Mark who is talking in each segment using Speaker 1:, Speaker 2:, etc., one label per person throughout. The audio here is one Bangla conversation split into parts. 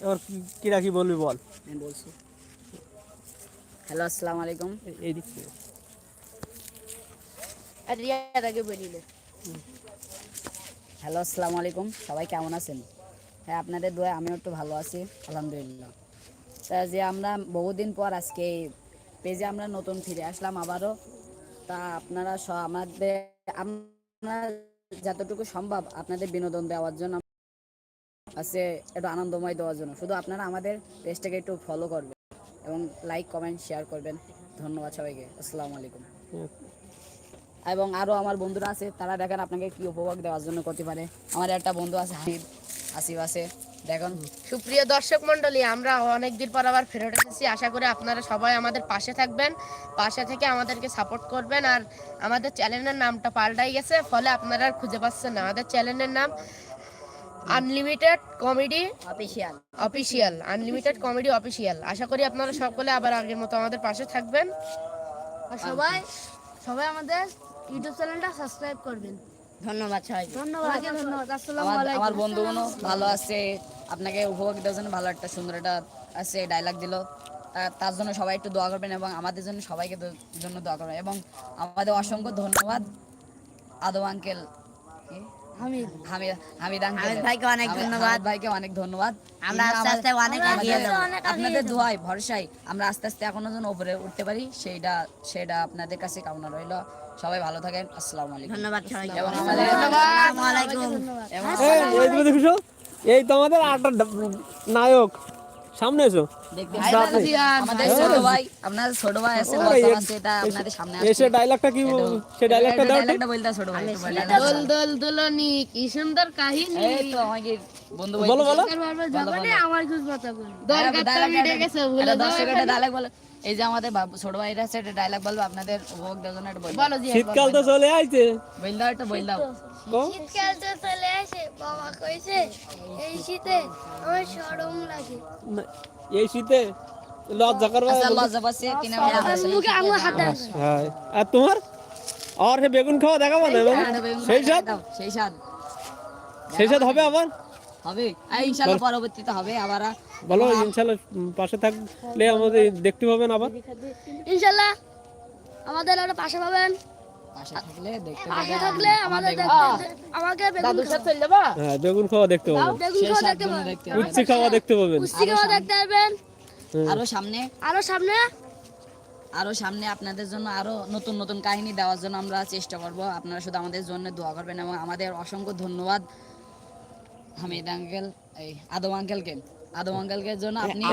Speaker 1: এবার কি- কিরা কি বলবি বল?
Speaker 2: আমি বলছি। হ্যালো আসসালামু আলাইকুম।
Speaker 1: এই- দিক থেকে।
Speaker 3: রিয়াদাকে বলিলে
Speaker 2: হ্যালো আসসালামু আলাইকুম। সবাই কেমন আছেন? হ্যাঁ আপনাদের দোয়া আমিও একটু ভালো আছি আলহামদুলিল্লাহ। তা যে আমরা বহুদিন পর আজকে পেজে আমরা নতুন ফিরে আসলাম আবারও। তা আপনারা আমাদের আমরা যতটুকু সম্ভব আপনাদের বিনোদন দেওয়ার জন্য আছে একটু আনন্দময় দেওয়ার জন্য। শুধু আপনারা আমাদের পেজটাকে একটু ফলো করবেন এবং লাইক কমেন্ট শেয়ার করবেন। ধন্যবাদ সবাইকে। আসসালামু আলাইকুম। এবং আরও আমার বন্ধুরা আছে, তারা দেখেন আপনাকে কি উপভোগ দেওয়ার জন্য করতে পারে। আমার একটা বন্ধু আছে, হাসিব আসিফ আছে। দেখুন,
Speaker 3: সুপ্রিয় দর্শক মণ্ডলী, আমরা অনেকদিন পর আবার ফেরত এসেছি। আশা করি আপনারা সবাই আমাদের পাশে থাকবেন, পাশে থেকে আমাদেরকে সাপোর্ট করবেন। আর আমাদের চ্যানেলের নামটা পাল্টাই গেছে, ফলে আপনারা খুঁজে পাচ্ছেন না। আমাদের চ্যানেলের নাম unlimited comedy
Speaker 2: official
Speaker 3: official unlimited comedy official আশা করি আপনারা সকলে আবার আগের মতো আমাদের পাশে থাকবেন।
Speaker 4: আর সবাই সবাই আমাদের ইউটিউব চ্যানেলটা সাবস্ক্রাইব করবেন।
Speaker 2: ধন্যবাদ সবাই
Speaker 4: ধন্যবাদ ধন্যবাদ। আসসালামু আলাইকুম।
Speaker 2: আমার বন্ধুগুলো ভালো আছে। আপনাকে উপভোগ দেওয়ার জন্য ভালো একটা সুন্দর একটা আছে ডায়লগ দিল। তার জন্য সবাই একটু দোয়া করবেন এবং আমাদের জন্য সবাইকে জন্য দোয়া করবেন। এবং আমাদের অসংখ্য ধন্যবাদ। আদব আঙ্কেল
Speaker 4: হামিদ
Speaker 2: হামিদ হামিদ আঙ্কেল
Speaker 5: ভাইকে অনেক ধন্যবাদ।
Speaker 2: ভাইকে অনেক ধন্যবাদ।
Speaker 5: আমরা আস্তে আস্তে অনেক এগিয়ে যাব।
Speaker 2: আপনাদের দোয়ায় ভরসায় আমরা আস্তে আস্তে এখনও যেন উপরে উঠতে পারি সেইটা সেটা আপনাদের কাছে কামনা রইল। সবাই ভালো থাকেন। আসসালামু আলাইকুম।
Speaker 5: ধন্যবাদ সবাইকে।
Speaker 2: এবং আমাদের
Speaker 5: আসসালামু আলাইকুম।
Speaker 1: এই এই তুমি দেখছ এই তো আমাদের আটটা নায়ক। সামনে এসো। এসে ডায়লগটা কি সে ডায়লগটা দাও
Speaker 2: বলে।
Speaker 3: দোল দোল দুলনি কি সুন্দর কাহিনী।
Speaker 2: এই তো আমাকে বন্ধু
Speaker 1: বলো বলো।
Speaker 4: আমার কিছু কথা বলি।
Speaker 3: দরকারটা মিটে গেছে ভুলে দাও
Speaker 2: দর্শকের ডায়লগ বলো। এই যে আমাদের ছোট ভাইরা আছে এটা ডায়লগ বলব আপনাদের উপভোগ দেওয়ার একটা বই
Speaker 3: বলো
Speaker 1: শীতকাল তো চলে আইছে
Speaker 2: বল দাও একটা বল দাও।
Speaker 4: শীতকাল তো চলে আসে বাবা কইছে এই শীতে আমার শরম লাগে।
Speaker 1: এই শীতে লজ্জা করবা
Speaker 2: আচ্ছা লজ্জা পাচ্ছে কিনা সেই
Speaker 4: মুখে আমার হাতে
Speaker 1: হ্যাঁ। আর তোমার? আর সে বেগুন খাওয়া দেখাবো না? সেই সাথ
Speaker 2: দাও, সেই সাথ
Speaker 1: সেই সাথ হবে আবার?
Speaker 2: হবে। ইনশাআল্লাহ পরবর্তীতে হবে আবার
Speaker 1: বলো ইনশাল্লাহ পাশে থাকলে আমাদের দেখতে পাবেন আবার।
Speaker 4: ইনশাআল্লাহ আমাদের আরও পাশে পাবেন।
Speaker 2: পাশে থাকলে দেখতে
Speaker 4: পাশে
Speaker 2: পাবেন।
Speaker 4: থাকলে আমাদের আমাকে বেগুন
Speaker 3: দাদুর সাথে চলে যাবা?
Speaker 1: হ্যাঁ বেগুন খাওয়া দেখতে পাবেন।
Speaker 4: বেগুন খাওয়া দেখতে পাবেন।
Speaker 2: দেখতে
Speaker 1: খাওয়া দেখতে পাবেন।
Speaker 4: কুস্তি খাওয়া দেখতে পাবেন।
Speaker 2: আরও সামনে।
Speaker 4: আরও সামনে?
Speaker 2: আরও সামনে আপনাদের জন্য আরও নতুন নতুন কাহিনী দেওয়ার জন্য আমরা চেষ্টা করব। আপনারা শুধু আমাদের জন্য দোয়া করবেন এবং আমাদের অসংখ্য ধন্যবাদ। হামিদ আঙ্কেল এই আদম আঙ্কেলকে আদম আঙ্কেলকে জন্য আপনি
Speaker 1: না,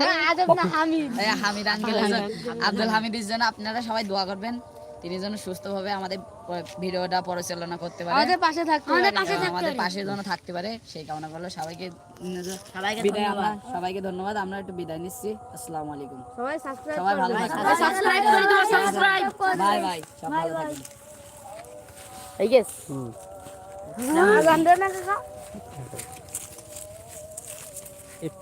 Speaker 4: হ্যাঁ না হামিদ।
Speaker 2: এই হামিদ আঙ্কেল আব্দুল হামিদের জন্য আপনারা সবাই দোয়া করবেন। তিনি যেন সুস্থভাবে আমাদের ভিডিওটা পরিচালনা করতে পারে।
Speaker 4: আমাদের পাশে থাকতে আমাদের পাশে
Speaker 2: আমাদের পাশে যেন থাকতে পারে সেই কামনা করল সবাইকে
Speaker 5: সবাইকে
Speaker 2: বিদায় সবাইকে ধন্যবাদ। আমরা একটু বিদায় নিচ্ছি। আসসালামু আলাইকুম।
Speaker 4: সবাই সাবস্ক্রাইব
Speaker 2: সবাই ভালো থাকবেন।
Speaker 4: সাবস্ক্রাইব করে দিও সাবস্ক্রাইব
Speaker 2: বাই বাই। সব ভালো থাকবেন
Speaker 3: এই গেস
Speaker 1: হুম।
Speaker 4: জানবে না কাকা?
Speaker 1: এই পে-